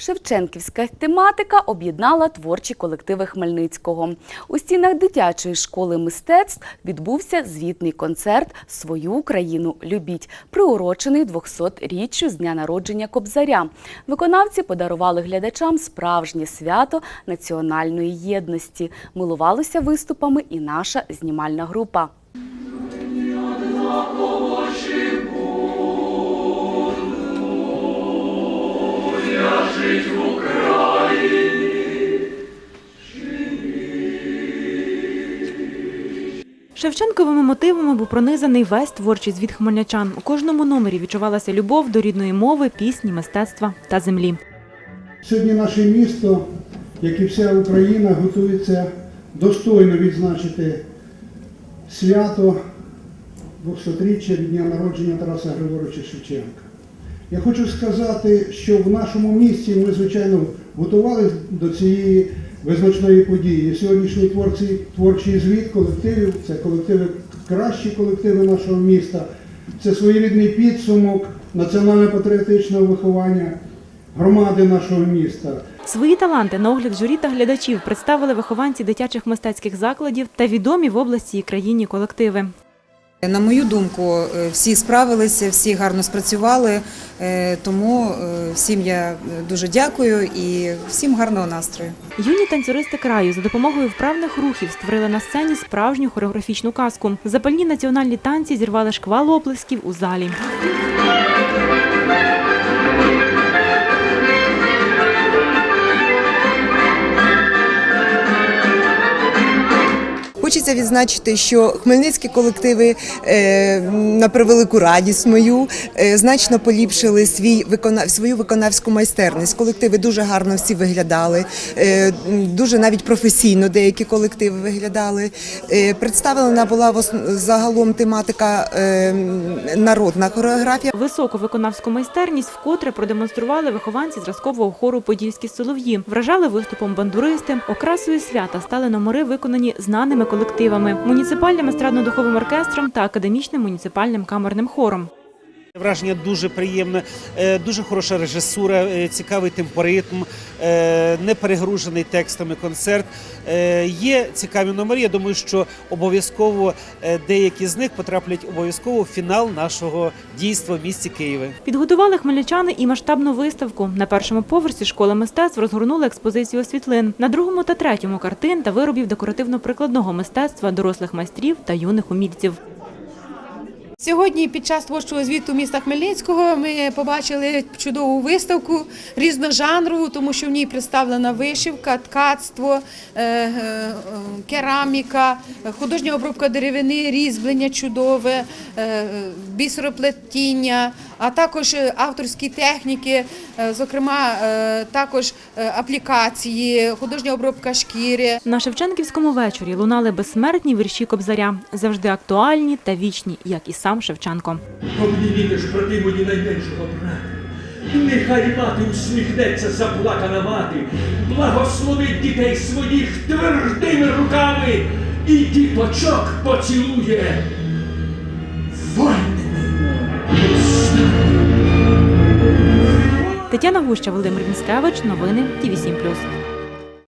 Шевченківська тематика об'єднала творчі колективи Хмельницького. У стінах дитячої школи мистецтв відбувся звітний концерт Свою Україну любіть, приурочений 200-річчю з дня народження Кобзаря. Виконавці подарували глядачам справжнє свято національної єдності. Милувалася виступами і наша знімальна група. Шевченковими мотивами був пронизаний весь творчий звіт хмельничан. У кожному номері відчувалася любов до рідної мови, пісні, мистецтва та землі. Сьогодні наше місто, як і вся Україна, готується достойно відзначити свято 200-річчя від дня народження Тараса Григоровича Шевченка. Я хочу сказати, що в нашому місті ми, звичайно, готувалися до цієї визначної події. Сьогоднішній творчий, творчий звіт колективів, це колективи, кращі колективи нашого міста, це своєрідний підсумок національно-патріотичного виховання громади нашого міста. Свої таланти на огляд журі та глядачів представили вихованці дитячих мистецьких закладів та відомі в області і країні колективи. На мою думку, е, всі справилися, всі гарно спрацювали, е, тому е, всім я дуже дякую і всім гарного настрою. Юні танцюристи краю за допомогою вправних рухів створили на сцені справжню хореографічну казку. Запальні національні танці зірвали шквал оплесків у залі. Хочеться відзначити, що хмельницькі колективи е, на превелику радість мою е, значно поліпшили свій викона... свою виконавську майстерність. Колективи дуже гарно всі виглядали, е, дуже навіть професійно деякі колективи виглядали. Представлена була загалом тематика народна хореографія. Високу виконавську майстерність вкотре продемонстрували вихованці зразкового хору Подільські солов'ї. Вражали виступом бандуристи. Окрасою свята стали номери, виконані знаними колективами, муніципальним естрадно-духовим оркестром та академічним муніципальним камерним хором. Враження дуже приємне, е, дуже хороша режисура, е, цікавий темпоритм, е, не перегружений текстами концерт. Є цікаві номери. Я думаю, що обов'язково деякі з них потраплять обов'язково в фінал нашого дійства в місті Києві. Підготували хмельничани і масштабну виставку. На першому поверсі школа мистецтв розгорнули експозицію світлин. На другому та третьому картин та виробів декоративно-прикладного мистецтва дорослих майстрів та юних умільців. Сьогодні під час творчого звіту міста Хмельницького ми побачили чудову виставку різножанрову, тому що в ній представлена вишивка, ткацтво, е, е, кераміка, художня обробка деревини, різьблення чудове, е, бісероплетіння, а також е, авторські техніки, е, зокрема е, також аплікації, художня обробка шкіри. На Шевченківському вечорі лунали безсмертні вірші Кобзаря, завжди актуальні та вічні, як і сам Шевченко. Повні вітиш проти мені найменшого брата. Нехай мати усміхнеться заплакана мати, благословить дітей своїх твердими руками і діточок поцілує вольними Тетяна Гуща, Володимир Міскевич, новини Ті 7+.